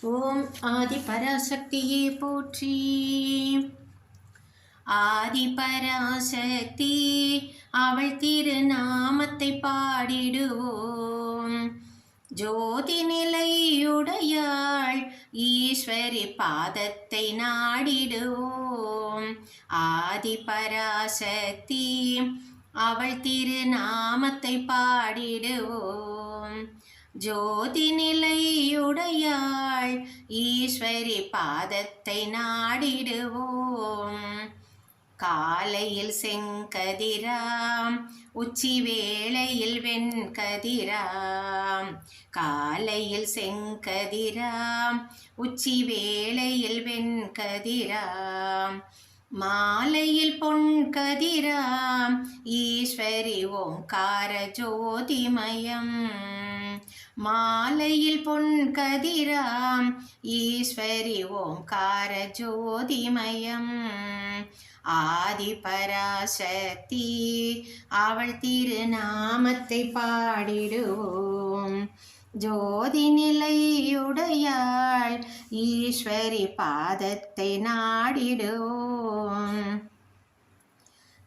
ஓம் ஆதி பராசக்தியே போற்றி. ஆதி பராசக்தி அவள் திருநாமத்தை பாடிடுவோம். ஜோதி நிலையுடையாள் ஈஸ்வரி பாதத்தை நாடிடுவோம். ஆதி பராசக்தி அவள் திருநாமத்தை பாடிடுவோம். ஜோதி நிலையுடையாள் ஈஸ்வரி பாதத்தை நாடிடுவோம். காலையில் செங்கதிராம் உச்சி வேளையில் வெண்கதிராம். காலையில் செங்கதிராம் உச்சி வேளையில் வெண்கதிராம். மாலையில் பொன் கதிராம் ஈஸ்வரி ஓங்கார ஜோதிமயம். மாலையில் பொன் கதிராம் ஈஸ்வரி ஓங்கார ஜோதிமயம். ஆதி பராசக்தி அவள் திருநாமத்தை பாடிடுவோம். ஜோதி நிலையுடையாள் ஈஸ்வரி பாதத்தை நாடிடுவோம்.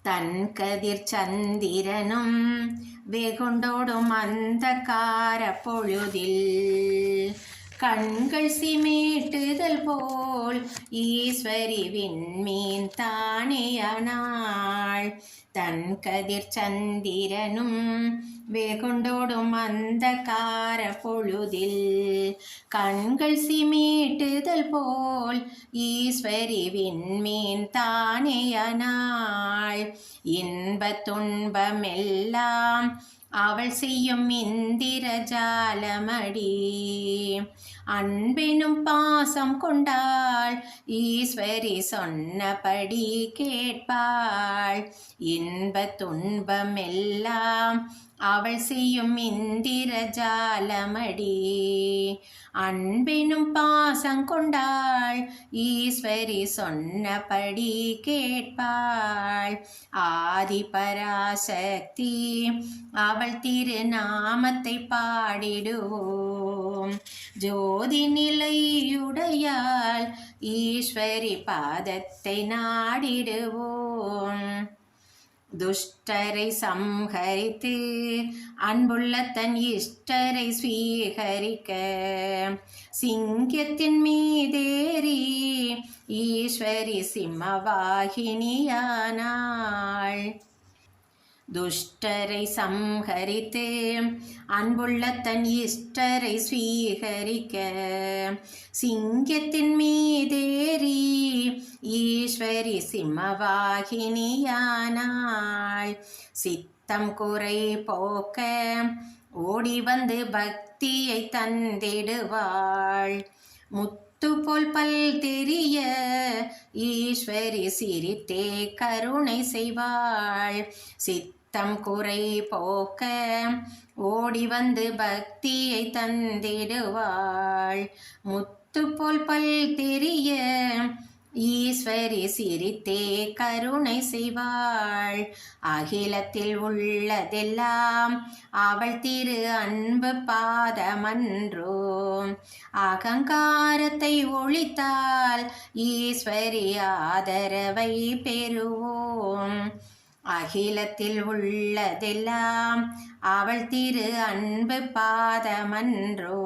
தன் கதிர் சந்திரனும் வெகுண்டோடும் அந்த கார பொழுதில் கண்கள் சிமேட்டுதல் போல் ஈஸ்வரி விண்மீன் தானேயானாள் தன் கதிர் சந்திரனும் வெகுண்டோடும் அந்த கார பொழுதில் கண்கள் சிமீட்டுதல் போல் ஈஸ்வரி விண்மீன் தானேயனாள் இன்ப துன்பமெல்லாம் அவள் செய்யும் இந்திர ஜாலமடி. அன்பினும் பாசம் கொண்டாள் ஈஸ்வரி சொன்னபடி கேட்பாள். இன்ப துன்பமெல்லாம் அவள் செய்யும் இந்திர ஜாலமடி அன்பினும் பாசம் கொண்டாள் ஈஸ்வரி சொன்னபடி கேட்பாள். ஆதி பராசக்தி அவள் திருநாமத்தை பாடிடுவோம். ஜோதி நிலையுடையாள் ஈஸ்வரி பாதத்தை நாடிடுவோம். துஷ்டரை சம்ஹரித்து அன்புள்ள தன் இஷ்டரை ஸ்வீகரிக்க. சிங்கத்தின் மீதேறி ஈஸ்வரி சிம்மவாகினியானாள். துஷ்டரை சம்ஹரித்து அன்புள்ள தன் இஷ்டரை ஸ்வீகரிக்க. சிங்கத்தின் மீதேறி ஈஸ்வரி சிம்மவாகினியானாள். சித்தம் குறை போக்க ஓடி வந்து பக்தியை தந்திடுவாள். முத்து போல் பல் தெரிய ஈஸ்வரி சிரித்தே கருணை செய்வாள். சித்த தம் குறை போக்க ஓடி வந்து பக்தியை தந்திடுவாள். முத்து போல் பல் தெரிய ஈஸ்வரி சிரித்தே கருணை செய்வாள். அகிலத்தில் உள்ளதெல்லாம் அவள் திரு அன்பு பாதமன்றோ. அகங்காரத்தை ஒழித்தால் ஈஸ்வரி ஆதரவை பெறுவோம். அகிலத்தில் உள்ளதெல்லாம் அவள் திரு அன்பு பாதமன்றோ.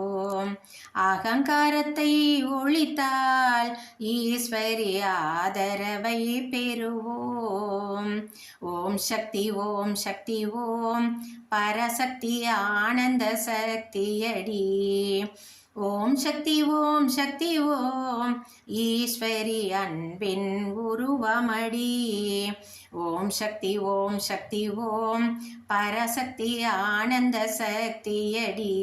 அகங்காரத்தை ஒழித்தால் ஈஸ்வரி ஆதரவை பெறுவோம். ஓம் சக்தி ஓம் சக்தி ஓம் பரசக்தி ஆனந்த சக்தியடி. ஓம் சக்தி ஓம் சக்தி ஓம் ஈஸ்வரி அன்பின் உருவமடி. ஓம் சக்தி ஓம் சக்தி ஓம் பரசக்தி ஆனந்த சக்தியடி.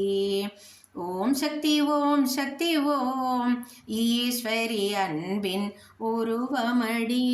ஓம் சக்தி ஓம் சக்தி ஓம் ஈஸ்வரி அன்பின் உருவமடி.